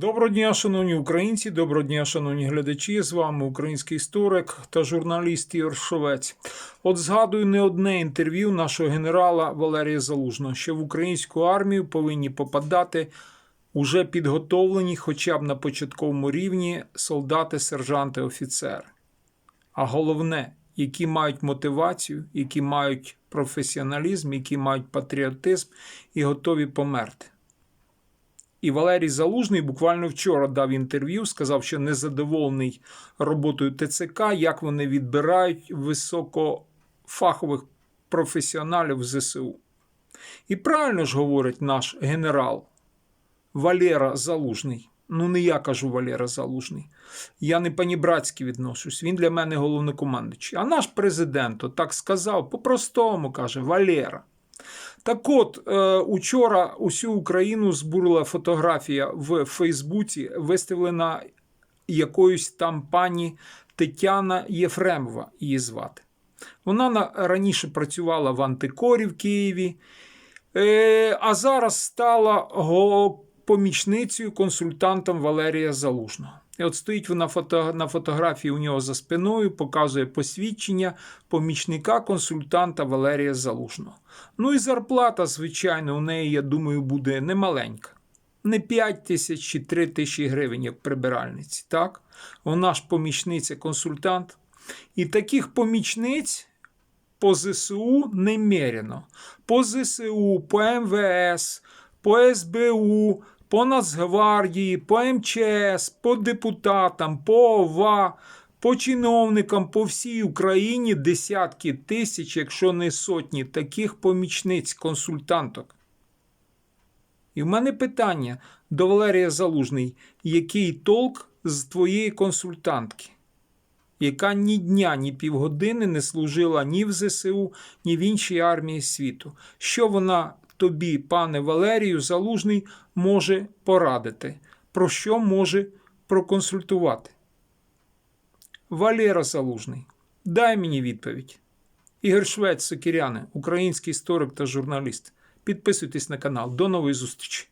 Доброго дня, шановні українці, доброго дня, шановні глядачі. З вами український історик та журналіст Ігор Шовець. От згадую не одне інтерв'ю нашого генерала Валерія Залужного, що в українську армію повинні попадати уже підготовлені, хоча б на початковому рівні, солдати, сержанти, офіцери. А головне, які мають мотивацію, які мають професіоналізм, які мають патріотизм і готові померти. І Валерій Залужний буквально вчора дав інтерв'ю, сказав, що незадоволений роботою ТЦК, як вони відбирають високофахових професіоналів ЗСУ. І правильно ж говорить наш генерал Валера Залужний. Ну, не я кажу Валера Залужний. Я не панібратськи відношусь. Він для мене головнокомандуючий. А наш президент отак сказав, по-простому каже Валера. Так от, е, учора усю Україну збурила фотографія в Фейсбуці, виставлена якоюсь там пані Тетяна Єфремова, її звати. Вона раніше працювала в антикорі в Києві, е, а зараз стала помічницею консультантом Валерія Залужного. І от стоїть вона фото, на фотографії у нього за спиною, показує посвідчення помічника консультанта Валерія Залужного. Ну і зарплата, звичайно, у неї, я думаю, буде немаленька. Не 5 тисяч чи 3 тисячі гривень, як прибиральниці. Так? Вона ж помічниця консультант. І таких помічниць по ЗСУ немерено. По ЗСУ, по МВС, по СБУ, по Нацгвардії, по МЧС, по депутатам, по ОВА, по чиновникам по всій Україні десятки тисяч, якщо не сотні, таких помічниць, консультанток. І в мене питання до Валерія Залужний: який толк з твоєї консультантки? яка ні дня, ні півгодини не служила ні в ЗСУ, ні в іншій армії світу. Що вона тобі, пане Валерію, залужний, може порадити? Про що може проконсультувати? Валера Залужний, дай мені відповідь. Ігор Швець, Сокіряни, український історик та журналіст. Підписуйтесь на канал. До нової зустрічі!